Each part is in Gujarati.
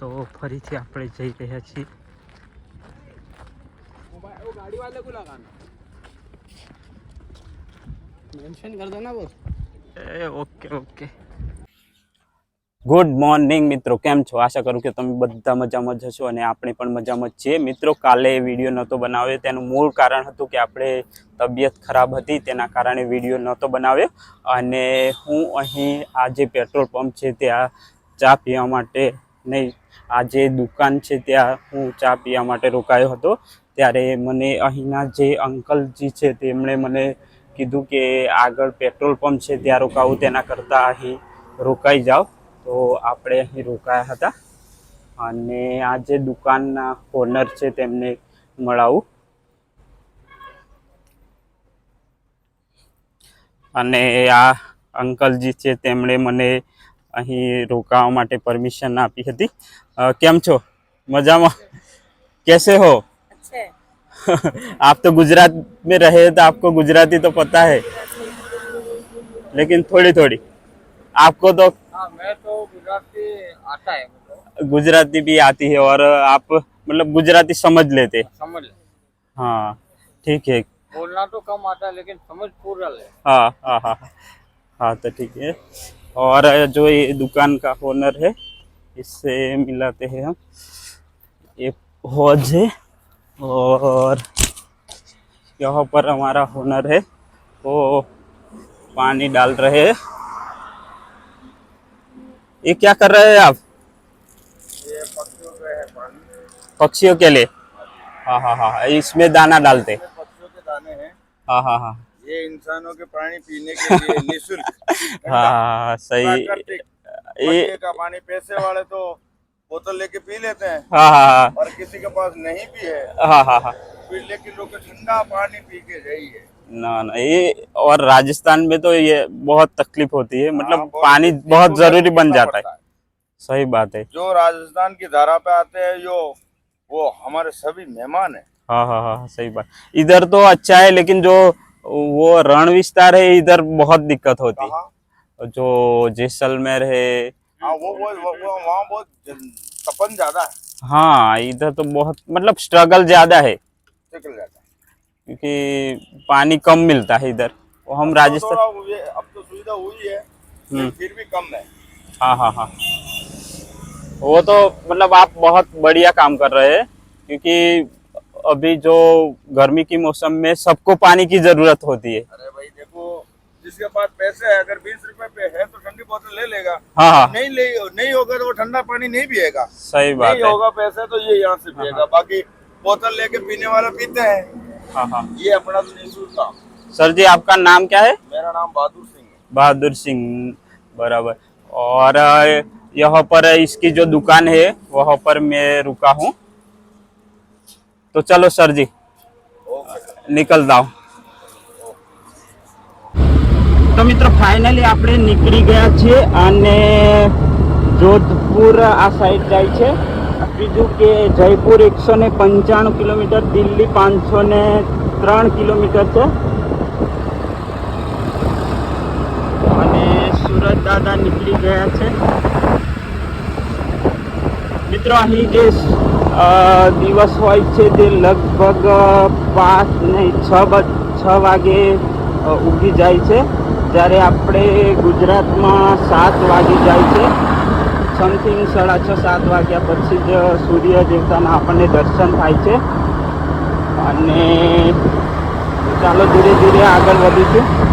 તો ફરીથી આપણે જઈ રહ્યા છીએ. Okay okay. ગુડ મોર્નિંગ મિત્રો. કેમ છો? આશા કરું કે તમે બધા મજામાં જ હશો અને આપણે પણ મજામાં જ છીએ. મિત્રો, કાલે વીડિયો નહોતો બનાવ્યો. તેનું મૂળ કારણ હતું કે આપણે તબિયત ખરાબ હતી, તેના કારણે વીડિયો નહોતો બનાવ્યો. અને હું અહીં આ જે પેટ્રોલ પંપ છે ત્યાં ચા પીવા માટે નહીં આ જે દુકાન છે ત્યાં હું ચા પીવા માટે રોકાયો હતો. ત્યારે મને અહીંના જે અંકલજી છે તેમણે મને કીધું કે આગળ પેટ્રોલ પંપ છે ત્યાં રોકાવું, તેના કરતાં અહીં રોકાઈ જાઓ. તો આપણે અહીં રોકાયા હતા. અને આ જે દુકાનના ઓનર છે તેમને મળાવું. અને આ અંકલજી છે તેમણે મને અહીં રોકાવા માટે પરમિશન આપી હતી અ, કેમ છો મજામાં कैसे हो अच्छे आप तो गुजरात में रहे तो आपको गुजराती तो पता है लेकिन थोड़ी थोड़ी आपको तो हाँ मैं तो गुजराती आता है मुझे गुजराती भी आती है और आप मतलब गुजराती समझ लेते समझ ले हाँ ठीक है बोलना तो कम आता है लेकिन समझ पूरा ले हाँ हाँ हाँ हाँ तो ठीक है और जो ये दुकान का ओनर है इससे मिलाते हैं हम। ये हौज है और यहाँ पर हमारा ओनर है वो पानी डाल रहे हैं। ये क्या कर रहे हैं आप? ये पक्षियों के पानी। पक्षियों के लिए? हाँ हाँ हाँ इसमें दाना डालते। हैं। हाँ हाँ हाँ। ये इंसानों के पानी पीने के लिए निःशुल्क। हाँ हाँ सही। ये का पानी पैसे वाले तो बोतल लेके पी लेते हैं। हाँ हाँ हाँ। और किसी के पास नहीं भी है हाँ हाँ हाँ। लेकिन लोग ठंडा पानी पी के जाइए। ना ना ये और राजस्थान में तो ये बहुत तकलीफ़ होती है मतलब हाँ, बहुत- पानी बहुत ज़रूरी बन जाता है। पड़ता सही बात है। जो राजस्थान की धारा पे आते हैं जो वो हमारे सभी मेहमान है। हाँ हाँ हाँ सही बात। इधर तो अच्छा है लेकिन जो वो रण विस्तार है इधर बहुत दिक्कत होती। है जो जैसलमेर है। हाँ वो वो वो, वो वहाँ बहुत तपन ज़्यादा है। हाँ इधर तो बहुत मतलब स्ट्रगल ज़्यादा है। क्योंकि पानी कम मिलता है इधर। वो हम तो राजस्थान अब तो सुविधा हुई है हम्म। फिर भी कम है। हाँ हाँ हाँ। वो तो मतलब आप बहुत बढ़िया काम कर रहे हैं क्योंकि अभी जो गर्मी की मौसम में सबको पानी की ज़रूरत होती है। अरे भाई देखो जिसके पास पैसे है अगर बीस रुपए पे है तो ठंडी बोतल ले लेगा। हाँ हाँ। नहीं ले नहीं होगा तो वो ठंडा पानी नहीं पिएगा। सही बात नहीं है। होगा पैसे तो ये यहाँ से पिएगा। बाकी बोतल लेके पीने वाला पीते हैं। हाँ हाँ। ये अपना तो सर जी आपका नाम क्या है? मेरा नाम बहादुर सिंह है। बहादुर सिंह बराबर। और यहाँ पर इसकी जो दुकान है वहाँ पर मैं रुका हूँ। तो चलो सर जी ओके નીકળતા હું તો મિત્રો ફાઇનલી આપણે નીકળી ગયા છીએ અને જોધપુર આ સાઈડ જાય છે બીજું કે જયપુર એકસો ને પંચાણું કિલોમીટર દિલ્હી પાંચસો ને ત્રણ કિલોમીટર છે અને સુરત દાદા નીકળી ગયા છે મિત્રો અહીં જે અ, દિવસ હોય છે જે લગભગ પાંચ નહીં, છ છ વાગે ઉગી જાય છે. જ્યારે આપણે ગુજરાતમાં સાત વાગી જાય છે. સમથિંગ સાડા છ, સાત વાગ્યા પછી જ સૂર્ય દેવતાના આપણને દર્શન થાય છે. અને ચાલો ધીરે ધીરે આગળ વધીશું.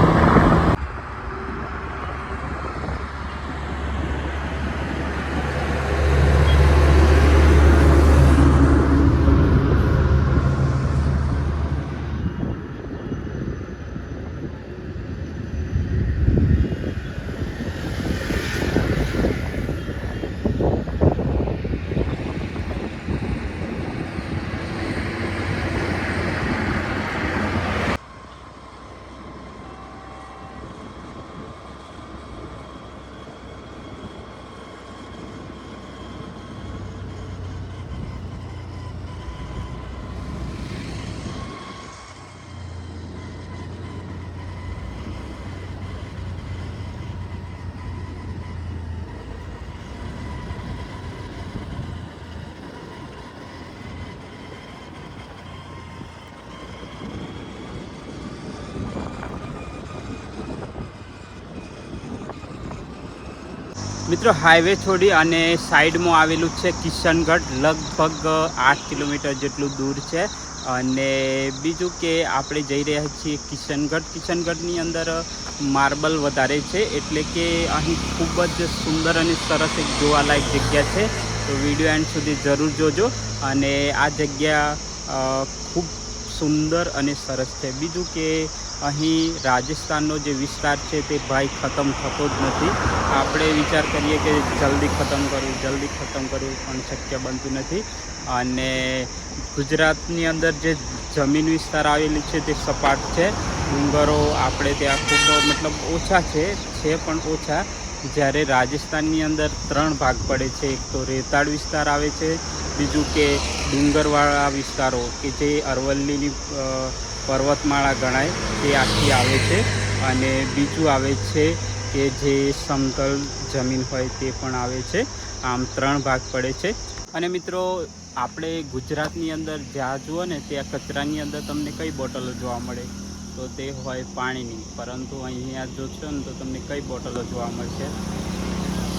મિત્રો હાઈવે છોડી અને સાઈડમાં આવેલું છે કિશનગઢ, લગભગ આઠ કિલોમીટર જેટલું દૂર છે. અને બીજું કે આપણે જઈ રહ્યા છીએ કિશનગઢ. કિશનગઢની અંદર માર્બલ વધારે છે, એટલે કે અહીં ખૂબ જ સુંદર અને સરસ એક જોવાલાયક જગ્યા છે. તો વીડિયો એન્ડ સુધી જરૂર જોજો. અને આ જગ્યા ખૂબ સુંદર અને સરસ છે. બીજું કે અહીં રાજસ્થાનનો જે વિસ્તાર છે તે ભાઈ ખતમ થતો જ નથી. આપણે વિચાર કરીએ કે જલ્દી ખતમ કરવું, જલ્દી ખતમ કરવું પણ શક્ય બનતું નથી. અને ગુજરાતની અંદર જે જમીન વિસ્તાર આવેલી છે તે સપાટ છે. ડુંગરો આપણે ત્યાં ખૂબ, મતલબ ઓછા છે છે પણ ઓછા. જ્યારે રાજસ્થાનની અંદર ત્રણ ભાગ પડે છે, એક તો રેતાળ વિસ્તાર આવે છે, બીજું કે ડુંગરવાળા વિસ્તારો કે જે અરવલ્લીની પર્વતમાળા ગણાય, તે આખી આવે છે અને બીજું આવે છે કે જે સમતલ જમીન હોય તે પણ આવે છે. આમ ત્રણ ભાગ પડે છે. અને મિત્રો, આપણે ગુજરાતની અંદર જ્યાં જુઓ ને ત્યાં કચરાની અંદર તમને કઈ બોટલો જોવા મળે? તો તે હોય પાણીની. પરંતુ અહીંયા જોશો ને તો તમને કઈ બોટલો જોવા મળશે?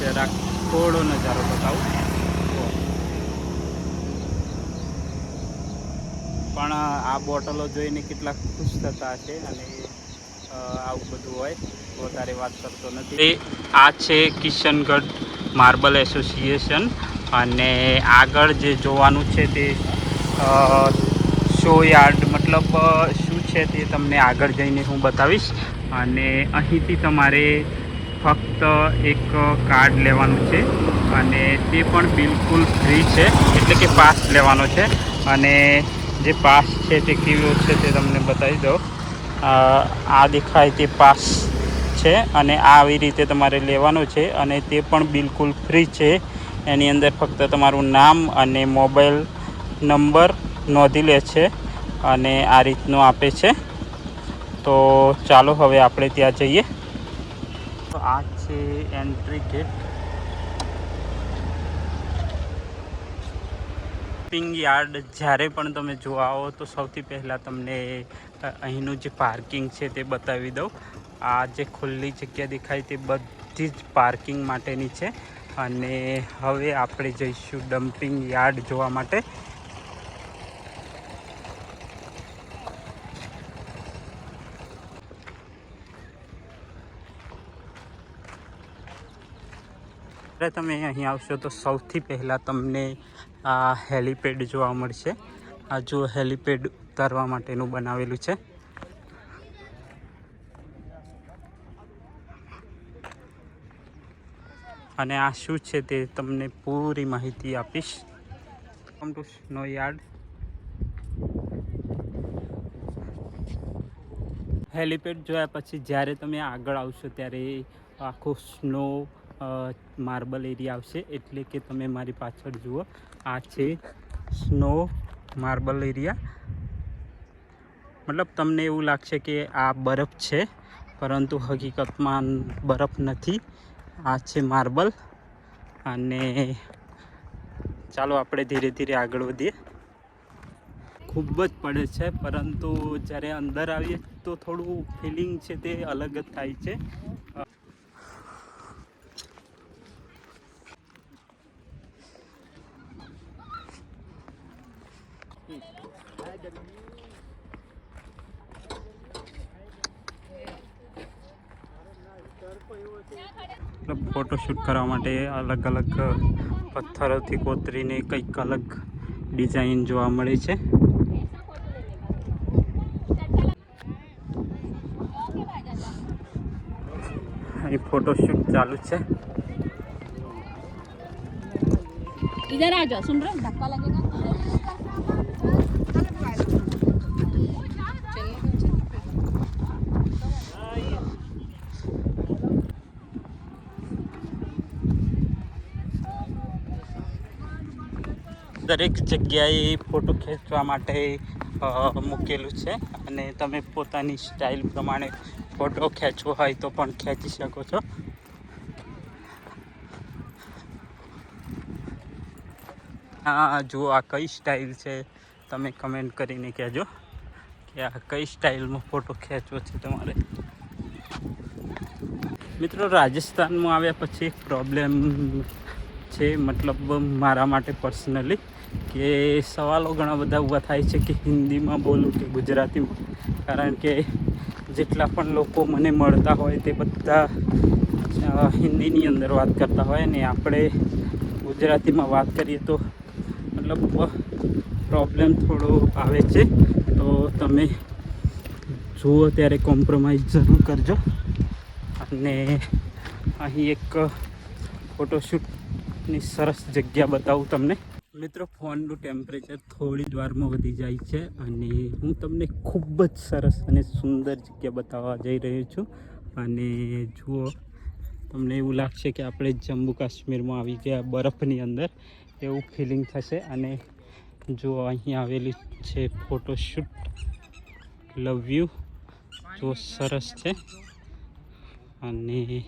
જરાક થોડો નજારો બતાવું જુઓ. પણ આ બોટલો જોઈને કેટલા ખુશ થતા હશે અને આવું બધું હોય, વધારે વાત કરતો નથી. આ છે કિશનગઢ માર્બલ એસોસિએશન અને આગળ જે જોવાનું છે તે શો યાર્ડ મતલબ શું છે તે તમને આગળ જઈને હું બતાવીશ. અને અહીંથી તમારે ફક્ત એક કાર્ડ લેવાનું છે અને તે પણ બિલકુલ ફ્રી છે, એટલે કે પાસ લેવાનો છે. અને જે પાસ છે તે કેવો છે તે તમને બતાવી દો આ દેખાય તે પાસ છે અને આવી રીતે તમારે લેવાનો છે અને તે પણ બિલકુલ ફ્રી છે. એની અંદર ફક્ત તમારું નામ અને મોબાઈલ નંબર નોંધી લે છે અને આ રીતનું આપે છે. તો ચાલો હવે આપણે ત્યાં જઈએ. આ છે એન્ટ્રી ગેટ. શોપિંગ યાર્ડ જ્યારે પણ તમે જોવા આવો તો સૌથી પહેલાં તમને અહીંનું જે પાર્કિંગ છે તે બતાવી દઉં. આ જે ખુલ્લી જગ્યા દેખાય તે બધી જ પાર્કિંગ માટેની છે. અને હવે આપણે જઈશું ડમ્પિંગ યાર્ડ જોવા માટે. જ્યારે તમે અહીં આવશો તો સૌથી પહેલાં તમને આ હેલિપેડ જોવા મળશે. આ જો હેલિપેડ ઉતારવા માટેનું બનાવેલું છે. અને આ શું છે તે તમને પૂરી માહિતી આપીશ. Welcome to snow yard helipad જોયા પછી જ્યારે તમે આગળ આવશો ત્યારે આખો સ્નો માર્બલ એરિયા આવશે. એટલે કે તમે મારી પાછળ જુઓ, આ છે સ્નો માર્બલ એરિયા મતલબ તમને એવું લાગશે કે આ બરફ છે, પરંતુ હકીકતમાં બરફ નથી. આ છે માર્બલ અને ચાલો આપણે ધીરે ધીરે આગળ વધીએ. ખૂબ જ પડે છે, પરંતુ જ્યારે અંદર આવીએ તો થોડું ફિલિંગ છે તે અલગ જ થાય છે. ફોટોશૂટ કરવા માટે અલગ અલગ પથ્થરોથી કોતરીને કંઈક અલગ ડિઝાઇન જોવા મળે છે અહીં ફોટોશૂટ ચાલુ છે इधर आ जाओ सुन रहे हो धक्का लगेगा દરેક જગ્યાએ ફોટો ખેંચવા માટે મૂકેલું છે. અને તમે પોતાની સ્ટાઇલ પ્રમાણે ફોટો ખેંચવો હોય તો પણ ખેંચી શકો છો. હા જુઓ આ કઈ સ્ટાઇલ છે, તમે કમેન્ટ કરીને કહેજો કે આ કઈ સ્ટાઇલમાં ફોટો ખેંચવો છે તમારે. મિત્રો, રાજસ્થાનમાં આવ્યા પછી એક પ્રોબ્લેમ છે, મતલબ મારા માટે પર્સનલી કે સવાલો ઘણા બધા ઊભા થાય છે કે હિન્દીમાં બોલું કે ગુજરાતીમાં. કારણ કે જેટલા પણ લોકો મને મળતા હોય તે બધા હિન્દીની અંદર વાત કરતા હોય ને આપણે ગુજરાતીમાં વાત કરીએ તો મતલબ પ્રોબ્લેમ થોડો આવે છે. તો તમે જુઓ ત્યારે કોમ્પ્રોમાઇઝ જરૂર કરજો. અને અહીં એક ફોટોશૂટની સરસ જગ્યા બતાવું તમને. મિત્રો, ફોનનું ટેમ્પરેચર થોડી જ વારમાં વધી જાય છે અને હું તમને ખૂબ જ સરસ અને સુંદર જગ્યા બતાવવા જઈ રહ્યો છું. અને જુઓ, તમને એવું લાગશે કે આપણે જમ્મુ કાશ્મીરમાં આવી ગયા બરફની અંદર. એવું ફિલિંગ થશે. અને જુઓ અહીં આવેલી છે ફોટોશૂટ લવ યુ જો સરસ છે. અને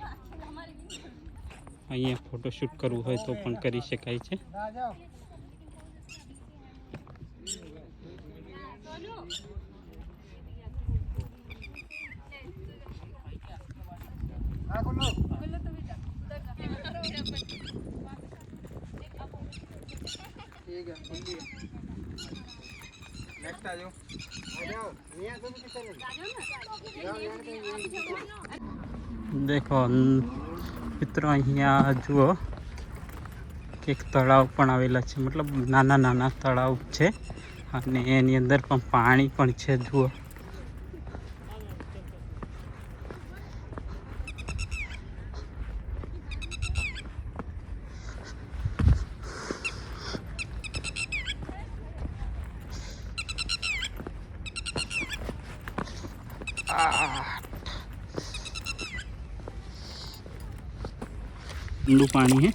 અહીંયા ફોટોશૂટ કરવું હોય તો પણ કરી શકાય છે. દેખો મિત્રો અહીંયા જુઓ, એક તળાવ પણ આવેલા છે. મતલબ નાના નાના તળાવ છે. અને એની અંદર પણ પાણી પણ છે, જુઓ. ઠંડુ पानी है।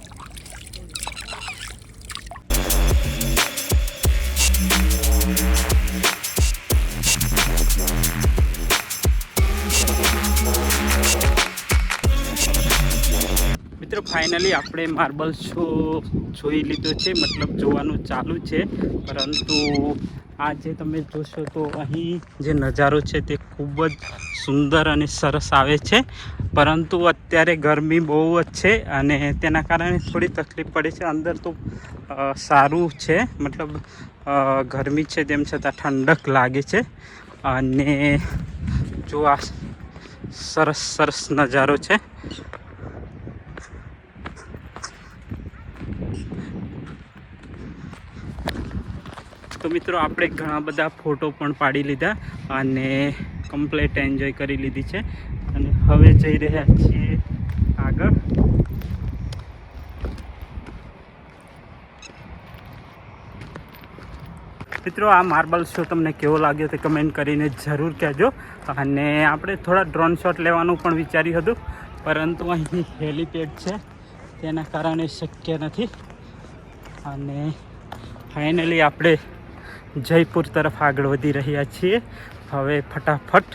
મિત્રો ફાઇનલી આપણે માર્બલ શો જોઈ લીધો છે, મતલબ જોવાનું ચાલુ છે, પરંતુ આ જે તમે જોશો તો અહીં જે નજારો છે તે ખૂબ જ સુંદર અને સરસ આવે છે. પરંતુ અત્યારે ગરમી બહુ જ છે અને તેના કારણે થોડી તકલીફ પડે છે. અંદર તો સારું છે. મતલબ ગરમી છે તેમ છતાં ઠંડક લાગે છે. અને જો આ સરસ સરસ નજારો છે. તો મિત્રો, આપણે ઘણા બધા ફોટો પણ પાડી લીધા અને કમ્પ્લેટ એન્જોય કરી લીધી છે. અને હવે જઈ રહ્યા છીએ આગળ. મિત્રો, આ માર્બલ શો તમને કેવો લાગ્યો તે કમેન્ટ કરીને જરૂર કહેજો. અને આપણે થોડા ડ્રોન શોટ લેવાનું પણ વિચાર્યું હતું, પરંતુ અહીં હેલીપેડ છે. તેના કારણે શક્ય નથી. અને ફાઇનલી આપણે જયપુર તરફ આગળ વધી રહ્યા છીએ. હવે ફટાફટ